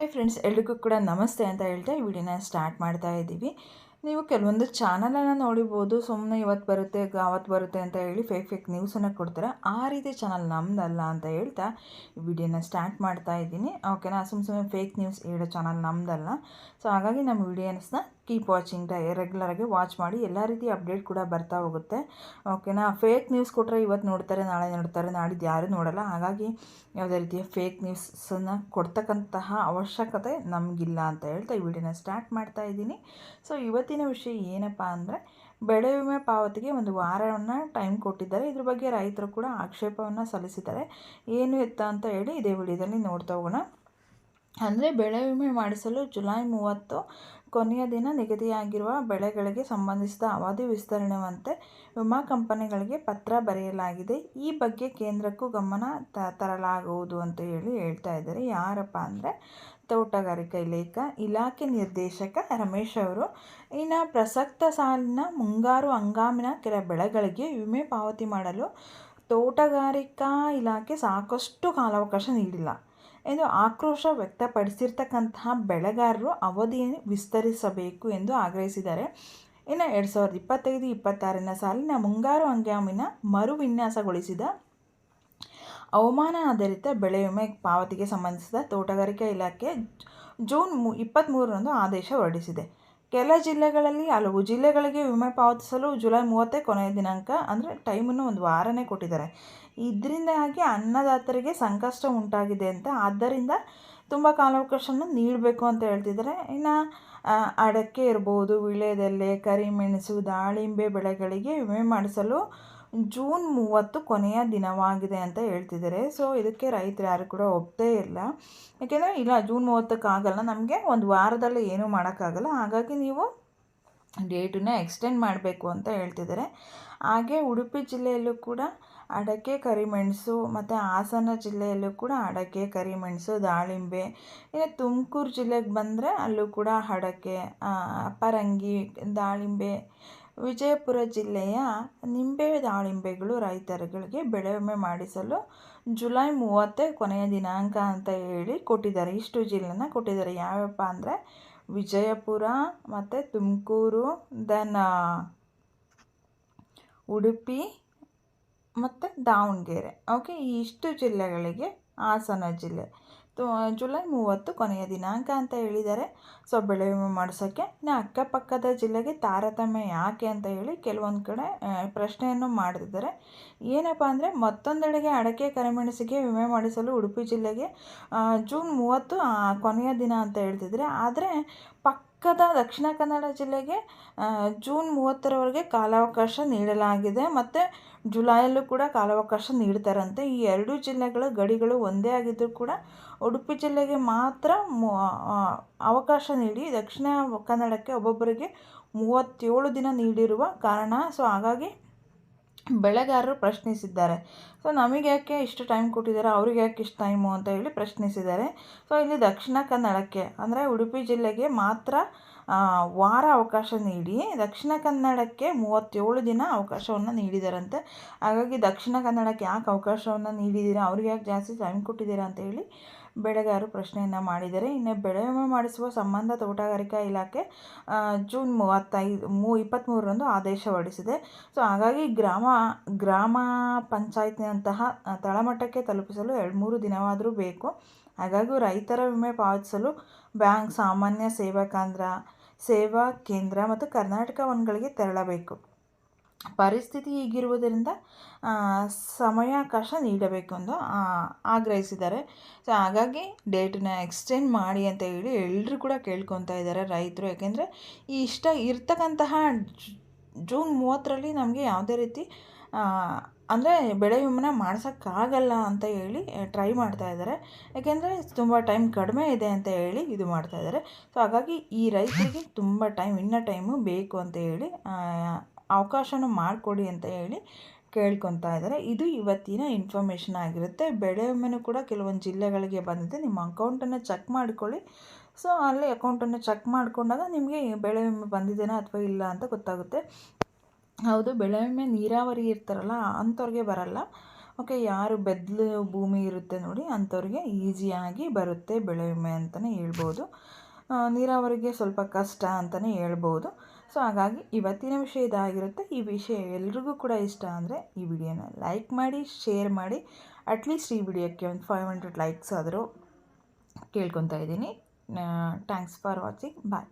ಹೇ friends ಎಲ್ರಿಗೂ ಕೂಡ ನಮಸ್ತೆ ಅಂತ ಹೇಳ್ತಾ ಈ ವಿಡಿಯೋನ ಸ್ಟಾರ್ಟ್ ಮಾಡ್ತಾ ಇದ್ದೀವಿ. ನೀವು ಕೆಲವೊಂದು ಚಾನಲನ್ನು ನೋಡಿಬೋದು ಸುಮ್ಮನೆ ಇವತ್ತು ಬರುತ್ತೆ ಅವತ್ತು ಬರುತ್ತೆ ಅಂತ ಹೇಳಿ ಫೇಕ್ ಫೇಕ್ ನ್ಯೂಸನ್ನು ಕೊಡ್ತಾರೆ. ಆ ರೀತಿ ಚಾನಲ್ ನಮ್ಮದಲ್ಲ ಅಂತ ಹೇಳ್ತಾ ಈ ವಿಡಿಯೋನ ಸ್ಟಾರ್ಟ್ ಮಾಡ್ತಾ ಇದ್ದೀನಿ. ಓಕೆನಾ ಸುಮ್ಮ ಸುಮ್ಮನೆ ಫೇಕ್ ನ್ಯೂಸ್ ಹೇಳೋ ಚಾನಲ್ ನಮ್ಮದಲ್ಲ ಸೊ ಹಾಗಾಗಿ ನಮ್ಮ ವಿಡಿಯೋಸ್ನ ಕೀಪ್ ವಾಚಿಂಗ್ ರೆಗ್ಯುಲರಾಗಿ ವಾಚ್ ಮಾಡಿ ಎಲ್ಲ ರೀತಿ ಅಪ್ಡೇಟ್ ಕೂಡ ಬರ್ತಾ ಹೋಗುತ್ತೆ. ಓಕೆನಾ ಫೇಕ್ ನ್ಯೂಸ್ ಕೊಟ್ಟರೆ ಇವತ್ತು ನೋಡ್ತಾರೆ, ನಾಳೆ ನೋಡ್ತಾರೆ ನಾಡಿದ್ದು ಯಾರೂ ನೋಡಲ್ಲ. ಹಾಗಾಗಿ ಯಾವುದೇ ರೀತಿಯ ಫೇಕ್ ನ್ಯೂಸನ್ನು ಕೊಡ್ತಕ್ಕಂತಹ ಅವಶ್ಯಕತೆ ನಮಗಿಲ್ಲ ಅಂತ ಹೇಳ್ತಾ ಈ ವಿಡಿಯೋನ ಸ್ಟಾರ್ಟ್ ಮಾಡ್ತಾ ಇದ್ದೀನಿ. ಸೊ ಇವತ್ತಿನ ವಿಷಯ ಏನಪ್ಪ ಅಂದರೆ, ಬೆಳೆ ವಿಮೆ ಪಾವತಿಗೆ ಒಂದು ವಾರವನ್ನು ಟೈಮ್ ಕೊಟ್ಟಿದ್ದಾರೆ. ಇದ್ರ ಬಗ್ಗೆ ರೈತರು ಕೂಡ ಆಕ್ಷೇಪವನ್ನು ಸಲ್ಲಿಸಿದ್ದಾರೆ. ಏನು ಎತ್ತ ಅಂತ ಹೇಳಿ ಇದೇ ವಿಡಿಯೋದಲ್ಲಿ ನೋಡ್ತಾ ಹೋಗೋಣ. ಅಂದರೆ ಬೆಳೆ ವಿಮೆ ಮಾಡಿಸಲು ಜುಲೈ ಮೂವತ್ತು ಕೊನೆಯ ದಿನ ನಿಗದಿಯಾಗಿರುವ ಬೆಳೆಗಳಿಗೆ ಸಂಬಂಧಿಸಿದ ಅವಧಿ ವಿಸ್ತರಣೆಯಂತೆ ವಿಮಾ ಕಂಪನಿಗಳಿಗೆ ಪತ್ರ ಬರೆಯಲಾಗಿದೆ. ಈ ಬಗ್ಗೆ ಕೇಂದ್ರಕ್ಕೂ ಗಮನ ತರಲಾಗುವುದು ಅಂತ ಹೇಳಿ ಹೇಳ್ತಾ ಇದ್ದಾರೆ. ಯಾರಪ್ಪ ಅಂದರೆ ತೋಟಗಾರಿಕಾ ಇಲಾಖೆ ಇಲಾಖೆ ನಿರ್ದೇಶಕ ರಮೇಶ್ ಅವರು. ಇನ್ನು ಪ್ರಸಕ್ತ ಸಾಲಿನ ಮುಂಗಾರು ಹಂಗಾಮಿನ ಕೆಲ ಬೆಳೆಗಳಿಗೆ ವಿಮೆ ಪಾವತಿ ಮಾಡಲು ತೋಟಗಾರಿಕಾ ಇಲಾಖೆ ಸಾಕಷ್ಟು ಕಾಲಾವಕಾಶ ನೀಡಿಲ್ಲ. ಎಂದು ಆಕ್ರೋಶ ವ್ಯಕ್ತಪಡಿಸಿರ್ತಕ್ಕಂತಹ ಬೆಳೆಗಾರರು ಅವಧಿಯನ್ನು ವಿಸ್ತರಿಸಬೇಕು ಎಂದು ಆಗ್ರಹಿಸಿದ್ದಾರೆ. ಇನ್ನು ಎರಡು ಸಾವಿರದ ಇಪ್ಪತ್ತೈದು ಇಪ್ಪತ್ತಾರನೇ ಸಾಲಿನ ಮುಂಗಾರು ಹಂಗಾಮಿನ ಮರು ವಿನ್ಯಾಸಗೊಳಿಸಿದ ಹವಾಮಾನ ಆಧಾರಿತ ಬೆಳೆ ವಿಮೆ ಪಾವತಿಗೆ ಸಂಬಂಧಿಸಿದ ತೋಟಗಾರಿಕೆ ಇಲಾಖೆ ಜೂನ್ ಮೂ ಇಪ್ಪತ್ತ್ಮೂರರಂದು ಆದೇಶ ಹೊರಡಿಸಿದೆ. ಕೆಲ ಜಿಲ್ಲೆಗಳಲ್ಲಿ ಹಲವು ಜಿಲ್ಲೆಗಳಿಗೆ ವಿಮೆ ಪಾವತಿಸಲು ಜುಲೈ ಮೂವತ್ತೇ ಕೊನೆಯ ದಿನಾಂಕ, ಅಂದರೆ ಟೈಮನ್ನು ಒಂದು ವಾರನೇ ಕೊಟ್ಟಿದ್ದಾರೆ. ಇದರಿಂದಾಗಿ ಅನ್ನದಾತರಿಗೆ ಸಂಕಷ್ಟ ಉಂಟಾಗಿದೆ ಅಂತ, ಆದ್ದರಿಂದ ತುಂಬ ಕಾಲಾವಕಾಶವನ್ನು ನೀಡಬೇಕು ಅಂತ ಹೇಳ್ತಿದ್ದಾರೆ. ಇನ್ನು ಅಡಕೆ ಇರ್ಬೋದು ವೀಳ್ಯದೆಲೆ ಕರಿಮೆಣಸು, ದಾಳಿಂಬೆ ಬೆಳೆಗಳಿಗೆ ವಿಮೆ ಮಾಡಿಸಲು ಜೂನ್ ಮೂವತ್ತು ಕೊನೆಯ ದಿನವಾಗಿದೆ ಅಂತ ಹೇಳ್ತಿದ್ದಾರೆ. ಸೊ ಇದಕ್ಕೆ ರೈತರು ಯಾರು ಕೂಡ ಒಪ್ಪದೇ ಇಲ್ಲ. ಯಾಕೆಂದರೆ ಇಲ್ಲ, ಜೂನ್ ಮೂವತ್ತಕ್ಕಾಗಲ್ಲ ನಮಗೆ ಒಂದು ವಾರದಲ್ಲಿ ಏನೂ ಮಾಡೋಕ್ಕಾಗಲ್ಲ. ಹಾಗಾಗಿ ನೀವು ಡೇಟನ್ನ ಎಕ್ಸ್ಟೆಂಡ್ ಮಾಡಬೇಕು ಅಂತ ಹೇಳ್ತಿದ್ದಾರೆ. ಹಾಗೆ ಉಡುಪಿ ಜಿಲ್ಲೆಯಲ್ಲೂ ಕೂಡ ಅಡಕೆ ಕರಿಮೆಣಸು ಮತ್ತು ಹಾಸನ ಜಿಲ್ಲೆಯಲ್ಲೂ ಕೂಡ ಅಡಕೆ ಕರಿಮೆಣಸು ದಾಳಿಂಬೆ, ಇನ್ನು ತುಮಕೂರು ಜಿಲ್ಲೆಗೆ ಬಂದರೆ ಅಲ್ಲೂ ಕೂಡ ಅಡಕೆ ಪರಂಗಿ ದಾಳಿಂಬೆ ವಿಜಯಪುರ ಜಿಲ್ಲೆಯ ನಿಂಬೆ ದಾಳಿಂಬೆಗಳು ರೈತರುಗಳಿಗೆ ಬೆಳೆ ವಿಮೆ ಮಾಡಿಸಲು ಜುಲೈ ಮೂವತ್ತೇ ಕೊನೆಯ ದಿನಾಂಕ ಅಂತ ಹೇಳಿ ಕೊಟ್ಟಿದ್ದಾರೆ. ಇಷ್ಟು ಜಿಲ್ಲೆನ ಕೊಟ್ಟಿದ್ದಾರೆ. ಯಾವ್ಯಾವಪ್ಪ ಅಂದರೆ ವಿಜಯಪುರ, ಮತ್ತು ತುಮಕೂರು, ದೆನ್ ಉಡುಪಿ, ಮತ್ತು ದಾವಣಗೆರೆ. ಓಕೆ ಈ ಇಷ್ಟು ಜಿಲ್ಲೆಗಳಿಗೆ ಹಾಸನ ಜಿಲ್ಲೆ. ಜುಲೈ ಮೂವತ್ತು ಕೊನೆಯ ದಿನಾಂಕ ಅಂತ ಹೇಳಿದ್ದಾರೆ. ಸೊ, ಬೆಳೆ ವಿಮೆ ಮಾಡಿಸೋಕ್ಕೆ ಇನ್ನು ಅಕ್ಕಪಕ್ಕದ ಜಿಲ್ಲೆಗೆ ತಾರತಮ್ಯ ಯಾಕೆ ಅಂತ ಹೇಳಿ ಕೆಲವೊಂದು ಕಡೆ ಪ್ರಶ್ನೆಯನ್ನು ಮಾಡ್ತಿದ್ದಾರೆ. ಏನಪ್ಪ ಅಂದರೆ, ಮತ್ತೊಂದೆಡೆಗೆ ಅಡಕೆ ಕರಿಮೆಣಸಿಗೆ ವಿಮೆ ಮಾಡಿಸಲು ಉಡುಪಿ ಜಿಲ್ಲೆಗೆ ಜೂನ್ ಮೂವತ್ತು ಕೊನೆಯ ದಿನ ಅಂತ ಹೇಳ್ತಿದ್ರೆ ಆದರೆ ಪಕ್ಕದ ದಕ್ಷಿಣ ಕನ್ನಡ ಜಿಲ್ಲೆಗೆ ಜೂನ್ ಮೂವತ್ತರವರೆಗೆ ಕಾಲಾವಕಾಶ ನೀಡಲಾಗಿದೆ. ಮತ್ತು ಜುಲೈಯಲ್ಲೂ ಕೂಡ ಕಾಲಾವಕಾಶ ನೀಡ್ತಾರಂತೆ. ಈ ಎರಡು ಜಿಲ್ಲೆಗಳ ಗಡಿಗಳು ಒಂದೇ ಆಗಿದ್ದರೂ ಕೂಡ ಉಡುಪಿ ಜಿಲ್ಲೆಗೆ ಮಾತ್ರ ಅವಕಾಶ ನೀಡಿ ದಕ್ಷಿಣ ಕನ್ನಡಕ್ಕೆ ಒಬ್ಬೊಬ್ಬರಿಗೆ ಮೂವತ್ತೇಳು ದಿನ ನೀಡಿರುವ ಕಾರಣ. ಸೊ, ಹಾಗಾಗಿ ಬೆಳೆಗಾರರು ಪ್ರಶ್ನಿಸಿದ್ದಾರೆ. ಸೊ, ನಮಗೆ ಯಾಕೆ ಇಷ್ಟು ಟೈಮ್ ಕೊಟ್ಟಿದ್ದಾರೆ ಅವ್ರಿಗೆ ಯಾಕೆ ಇಷ್ಟು ಟೈಮು ಅಂತ ಹೇಳಿ ಪ್ರಶ್ನಿಸಿದ್ದಾರೆ. ಸೊ, ಇಲ್ಲಿ ದಕ್ಷಿಣ ಕನ್ನಡಕ್ಕೆ, ಅಂದರೆ ಉಡುಪಿ ಜಿಲ್ಲೆಗೆ ಮಾತ್ರ ವಾರ ಅವಕಾಶ ನೀಡಿ. ದಕ್ಷಿಣ ಕನ್ನಡಕ್ಕೆ ಮೂವತ್ತೇಳು ದಿನ ಅವಕಾಶವನ್ನು ನೀಡಿದಾರಂತೆ. ಹಾಗಾಗಿ ದಕ್ಷಿಣ ಕನ್ನಡಕ್ಕೆ ಯಾಕೆ ಅವಕಾಶವನ್ನು ನೀಡಿದ್ದೀರಾ ಅವ್ರಿಗೆ ಯಾಕೆ ಜಾಸ್ತಿ ಟೈಮ್ ಕೊಟ್ಟಿದ್ದೀರಾ ಅಂತ ಹೇಳಿ ಬೆಳೆಗಾರರು ಪ್ರಶ್ನೆಯನ್ನು ಮಾಡಿದ್ದಾರೆ. ಇನ್ನು ಬೆಳೆ ವಿಮೆ ಮಾಡಿಸುವ ಸಂಬಂಧ ತೋಟಗಾರಿಕಾ ಇಲಾಖೆ ಜೂನ್ ಮೂವತ್ತೈದು, ಮೂ ಇಪ್ಪತ್ತ್ಮೂರರಂದು ಆದೇಶ ಹೊರಡಿಸಿದೆ. ಸೊ, ಹಾಗಾಗಿ ಗ್ರಾಮ ಗ್ರಾಮ ಪಂಚಾಯತ್ನಂತಹ ತಳಮಟ್ಟಕ್ಕೆ ತಲುಪಿಸಲು ಎರಡು ಮೂರು ದಿನವಾದರೂ ಬೇಕು. ಹಾಗಾಗಿ ರೈತರ ವಿಮೆ ಪಾವತಿಸಲು ಬ್ಯಾಂಕ್, ಸಾಮಾನ್ಯ ಸೇವಾ ಕೇಂದ್ರ ಸೇವಾ ಕೇಂದ್ರ ಮತ್ತು ಕರ್ನಾಟಕ ವನ್ಗಳಿಗೆ ತೆರಳಬೇಕು. ಪರಿಸ್ಥಿತಿ ಹೀಗಿರುವುದರಿಂದ ಸಮಯಾವಕಾಶ ನೀಡಬೇಕು ಎಂದು ಆಗ್ರಹಿಸಿದ್ದಾರೆ. ಸೊ ಹಾಗಾಗಿ ಡೇಟನ್ನ ಎಕ್ಸ್ಟೆಂಡ್ ಮಾಡಿ ಅಂತ ಹೇಳಿ ಎಲ್ಲರೂ ಕೂಡ ಕೇಳ್ಕೊತಾ ಇದ್ದಾರೆ ರೈತರು. ಯಾಕೆಂದರೆ, ಈ ಇಷ್ಟ ಇರ್ತಕ್ಕಂತಹ ಜೂನ್ ಮೂವತ್ತರಲ್ಲಿ ನಮಗೆ ಯಾವುದೇ ರೀತಿ ಅಂದರೆ ಬೆಳೆ ವಿಮೆನ ಮಾಡ್ಸೋಕ್ಕಾಗಲ್ಲ ಅಂತ ಹೇಳಿ ಟ್ರೈ ಮಾಡ್ತಾ ಇದ್ದಾರೆ. ಯಾಕೆಂದರೆ ತುಂಬ ಟೈಮ್ ಕಡಿಮೆ ಇದೆ ಅಂತ ಹೇಳಿ ಇದು ಮಾಡ್ತಾ ಇದ್ದಾರೆ. ಸೊ, ಹಾಗಾಗಿ ಈ ರೈತರಿಗೆ ತುಂಬ ಟೈಮ್, ಇನ್ನ ಟೈಮು ಬೇಕು ಅಂತ ಹೇಳಿ ಅವಕಾಶನೂ ಮಾಡಿಕೊಡಿ ಅಂತ ಹೇಳಿ ಕೇಳ್ಕೊತಾ ಇದ್ದಾರೆ. ಇದು ಇವತ್ತಿನ ಇನ್ಫಾರ್ಮೇಷನ್ ಆಗಿರುತ್ತೆ. ಬೆಳೆ ವಿಮೆನೂ ಕೂಡ ಕೆಲವೊಂದು ಜಿಲ್ಲೆಗಳಿಗೆ ಬಂದಿದೆ. ನಿಮ್ಮ ಅಕೌಂಟನ್ನು ಚೆಕ್ ಮಾಡ್ಕೊಳ್ಳಿ. ಸೊ, ಅಲ್ಲಿ ಅಕೌಂಟನ್ನು ಚೆಕ್ ಮಾಡಿಕೊಂಡಾಗ ನಿಮಗೆ ಬೆಳೆ ವಿಮೆ ಬಂದಿದೆಯಾ ಅಥವಾ ಇಲ್ಲ ಅಂತ ಗೊತ್ತಾಗುತ್ತೆ. ಹೌದು, ಬೆಳೆ ವಿಮೆ ನೀರಾವರಿ ಇರ್ತಾರಲ್ಲ, ಅಂಥವ್ರಿಗೆ ಬರಲ್ಲ. ಓಕೆ, ಯಾರು ಬೆದ್ಲು ಭೂಮಿ ಇರುತ್ತೆ ನೋಡಿ, ಅಂಥವ್ರಿಗೆ ಈಸಿಯಾಗಿ ಬರುತ್ತೆ ಬೆಳೆ ವಿಮೆ ಅಂತಲೇ ಹೇಳ್ಬೋದು. ನೀರಾವರಿಗೆ ಸ್ವಲ್ಪ ಕಷ್ಟ ಅಂತಲೇ ಹೇಳ್ಬೋದು. ಸೊ, ಹಾಗಾಗಿ ಇವತ್ತಿನ ವಿಷಯ ಇದಾಗಿರುತ್ತೆ. ಈ ವಿಷಯ ಎಲ್ರಿಗೂ ಕೂಡ ಇಷ್ಟ ಅಂದರೆ ಈ ವಿಡಿಯೋನ ಲೈಕ್ ಮಾಡಿ, ಶೇರ್ ಮಾಡಿ. ಅಟ್ಲೀಸ್ಟ್ ಈ ವಿಡಿಯೋಕ್ಕೆ ಒಂದು ಫೈವ್ ಹಂಡ್ರೆಡ್ ಲೈಕ್ಸ್ ಆದರೂ ಕೇಳ್ಕೊತಾ ಇದ್ದೀನಿ. Thanks for watching bye